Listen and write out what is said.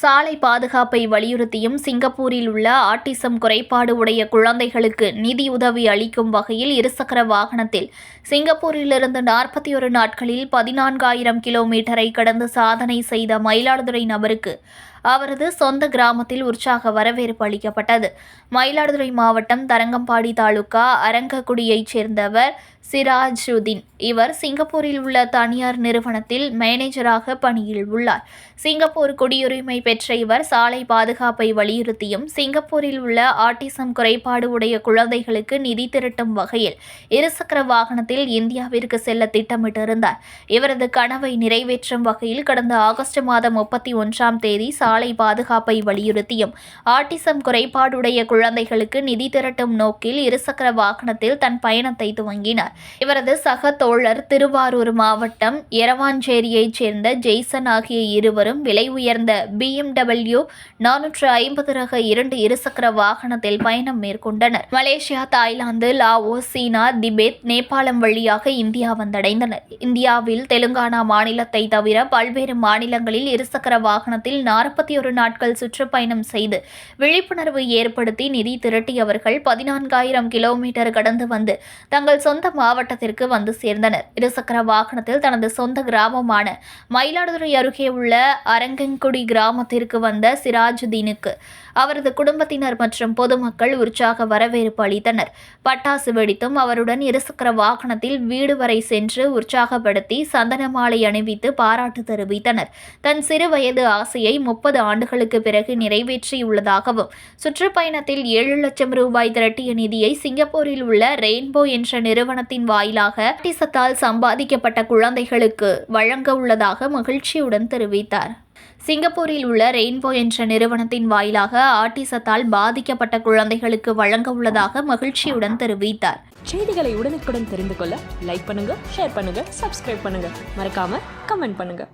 சாலை பாதுகாப்பை வலியுறுத்தியும் சிங்கப்பூரில் உள்ள ஆட்டிசம் குறைபாடு உடைய குழந்தைகளுக்கு நிதியுதவி அளிக்கும் வகையில் இருசக்கர வாகனத்தில் சிங்கப்பூரிலிருந்து நாற்பத்தி ஒரு நாட்களில் பதினான்காயிரம் கிலோமீட்டரை கடந்து சாதனை செய்த மயிலாடுதுறை நபருக்கு அவரது சொந்த கிராமத்தில் உற்சாக வரவேற்பு அளிக்கப்பட்டது. மயிலாடுதுறை மாவட்டம் தரங்கம்பாடி தாலுகா அரங்கக்குடியைச் சேர்ந்தவர் சிராஜுதீன். இவர் சிங்கப்பூரில் உள்ள தனியார் நிறுவனத்தில் மேனேஜராக பணியில் உள்ளார். சிங்கப்பூர் குடியுரிமை பெற்ற இவர் சாலை பாதுகாப்பை வலியுறுத்தியும் சிங்கப்பூரில் உள்ள ஆட்டிசம் குறைபாடு உடைய குழந்தைகளுக்கு நிதி திரட்டும் வகையில் இருசக்கர வாகனத்தில் இந்தியாவிற்கு செல்ல திட்டமிட்டிருந்தார். இவரது கனவை நிறைவேற்றும் வகையில் கடந்த ஆகஸ்ட் மாதம் முப்பத்தி ஒன்றாம் தேதி சாலை பாதுகாப்பை வலியுறுத்தியும் ஆட்டிசம் குறைபாடுடைய குழந்தைகளுக்கு நிதி திரட்டும் நோக்கில் இருசக்கர வாகனத்தில் தன் பயணத்தை துவங்கினார். இவரது சக தோழர் திருவாரூர் மாவட்டம் எரவாஞ்சேரியைச் சேர்ந்த ஜெய்சன் ஆகிய இருவரும் விலை உயர்ந்த பிஎம்டபிள்யூ நானூற்று ஐம்பது ரக இரண்டு இருசக்கர வாகனத்தில் பயணம் மேற்கொண்டனர். Malaysia Thailand Lao China Tibet நேபாளம் வழியாக இந்தியா வந்தடைந்தனர். இந்தியாவில் தெலுங்கானா மாநிலத்தை தவிர பல்வேறு மாநிலங்களில் இருசக்கர வாகனத்தில் நாற்பத்தி ஒரு நாட்கள் சுற்றுப்பயணம் செய்து விழிப்புணர்வு ஏற்படுத்தி நிதி திரட்டியவர்கள் பதினான்காயிரம் கிலோமீட்டர் கடந்து வந்து தங்கள் சொந்த மாவட்டத்திற்கு வந்து சேர்ந்தனர். இருசக்கர வாகனத்தில் தனது சொந்த கிராமமான மயிலாடுதுறை அருகே உள்ள அரங்கங்குடி கிராமத்திற்கு வந்த சிராஜுதீனுக்கு அவரது குடும்பத்தினர் மற்றும் பொதுமக்கள் உற்சாக வரவேற்பு அளித்தனர். பட்டாசு வெடித்தும் அவருடன் இருசக்கர வாகனத்தில் வீடு வரை சென்று உற்சாகப்படுத்தி சந்தன மாலை அணிவித்து பாராட்டு தெரிவித்தனர். தன் சிறு வயது ஆசையை முப்பது ஆண்டுகளுக்கு பிறகு நிறைவேற்றியுள்ளதாகவும் சுற்றுப்பயணத்தில் ஏழு லட்சம் ரூபாய் திரட்டிய நிதியை சிங்கப்பூரில் உள்ள ரெயின்போ என்ற நிறுவனத்தின் வாயிலாக ஆட்டிசத்தால் சம்பாதிக்கப்பட்ட குழந்தைகளுக்கு வழங்க உள்ளதாக மகிழ்ச்சியுடன் தெரிவித்தார். சிங்கப்பூரில் உள்ள ரெயின்போ என்ற நிறுவனத்தின் வாயிலாக ஆட்டிசத்தால் பாதிக்கப்பட்ட குழந்தைகளுக்கு வழங்க உள்ளதாக மகிழ்ச்சியுடன் தெரிவித்தார். செய்திகளை உடனுக்குடன் தெரிந்து கொள்ள லைக் பண்ணுங்க ஷேர் பண்ணுங்க சப்ஸ்கிரைப் பண்ணுங்க. மறக்காம கமெண்ட் பண்ணுங்க.